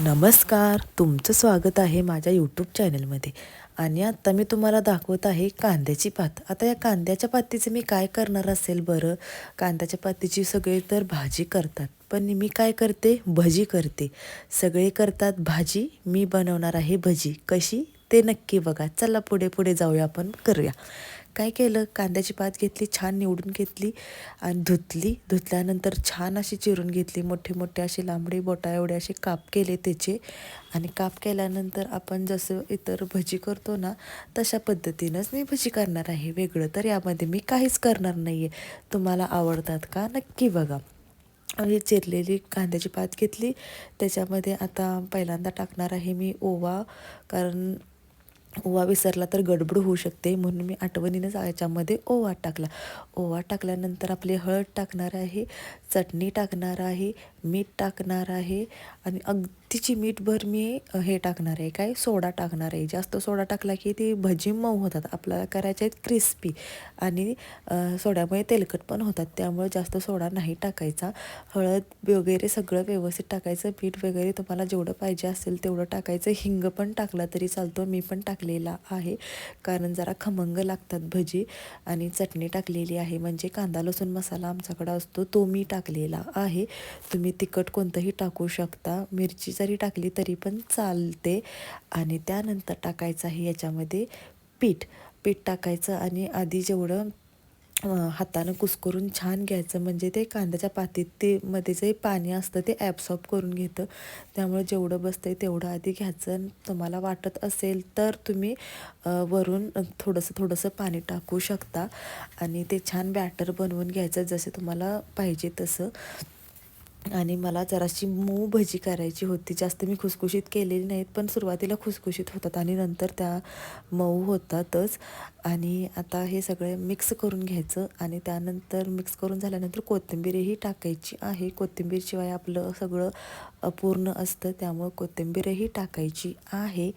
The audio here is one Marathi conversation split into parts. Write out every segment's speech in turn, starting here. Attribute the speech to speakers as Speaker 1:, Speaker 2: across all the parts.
Speaker 1: नमस्कार तुमचं स्वागत आहे माझ्या यूट्यूब चॅनलमध्ये आणि आत्ता मी तुम्हाला दाखवत आहे कांद्याची पात. आता या कांद्याच्या पातीचं मी काय करणार असेल बरं? कांद्याच्या पातीची सगळे तर भाजी करतात. पण मी काय करते? भजी करते. सगळे करतात भाजी. मी बनवणार आहे भजी. कशी? ते नक्की बघा. चला पुढे पुढे जाऊया आपण. करूया. काय केलं? कांद्याची पात घेतली छान निवडून घेतली आणि धुतली. धुतल्यानंतर छान अशी चिरून घेतली. मोठे मोठे असे लांबडे बोटा एवढे असे काप केले त्याचे. आणि काप केल्यानंतर आपण जसं इतर भजी करतो ना तशा पद्धतीनंच मी भजी करणार आहे. वेगळं तर यामध्ये मी काहीच करणार नाही आहे तुम्हाला आवडतात का? नक्की बघा. आणि चिरलेली कांद्याची पात घेतली. त्याच्यामध्ये आता पहिल्यांदा टाकणार आहे मी ओवा कारण ओवा विसरला तर गडबड होऊ शकते. म्हणून मी आठवणीनंच याच्यामध्ये ओवा टाकला. ओवा टाकल्यानंतर आपली हळद टाकणार आहे चटणी टाकणार आहे मीठ टाकणार आहे आणि अगदीची मीठभर मी हे टाकणार आहे. काय? सोडा टाकणार आहे. जास्त सोडा टाकला की ती भजी मऊ होतात. आपल्याला करायचे आहेत क्रिस्पी आणि सोड्यामुळे तेलकट पण होतात. त्यामुळे जास्त सोडा नाही टाकायचा. हळद वगैरे सगळं व्यवस्थित टाकायचं. मीठ वगैरे तुम्हाला जेवढं पाहिजे असेल तेवढं टाकायचं. हिंग पण टाकला तरी चालतो. मी पण टाकलेला आहे. कारण जरा खमंग लागतात भजी आणि चटणी टाकलेली आहे. म्हणजे कांदा लसूण मसाला आमच्याकडं असतो. तो मी टाकलेला आहे. तुम्ही तिखट कोणतंही टाकू शकता. मिरची जरी टाकली तरी पण चालते. आणि त्यानंतर टाकायचं आहे याच्यामध्ये पीठ. पीठ टाकायचं आणि आधी जेवढं हातानं कुस्करून छान घ्यायचं. म्हणजे ते कांद्याच्या पातीत ते मध्ये जे पाणी असतं ते ॲब्सॉर्ब करून घेतं. त्यामुळे जेवढं बसतं आहे तेवढं आधी घ्यायचं. तुम्हाला वाटत असेल तर तुम्ही वरून थोडंसं थोडंसं पाणी टाकू शकता. आणि ते छान बॅटर बनवून घ्यायचं जसे तुम्हाला पाहिजे तसं. आणि मला जराशी मऊ भजी करायची होती. जास्त मी खुसखुशीत केलेली नाहीत पण सुरुवातीला खुसखुशीत होतात आणि नंतर त्या मऊ होतातच. आणि आता हे सगळे मिक्स करून घ्यायचं आणि त्यानंतर मिक्स करून झाल्यानंतर कोथिंबीरही टाकायची आहे. कोथिंबीरशिवाय आपलं सगळं अपूर्ण असतं त्यामुळं कोथिंबीरही टाकायची आहे.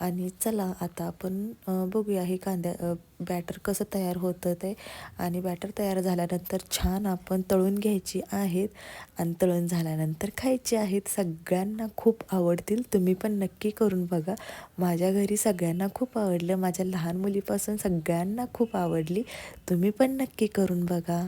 Speaker 1: आणि चला आता आपण बघूया हे कांद्या बॅटर कसं तयार होतं ते. आणि बॅटर तयार झाल्यानंतर छान आपण तळून घ्यायची आहेत आणि तळून झाल्यानंतर खायची आहेत. सगळ्यांना खूप आवडतील. तुम्ही पण नक्की करून बघा. माझ्या घरी सगळ्यांना खूप आवडलं. माझ्या लहान मुलीपासून सगळ्यांना खूप आवडली. तुम्ही पण नक्की करून बघा.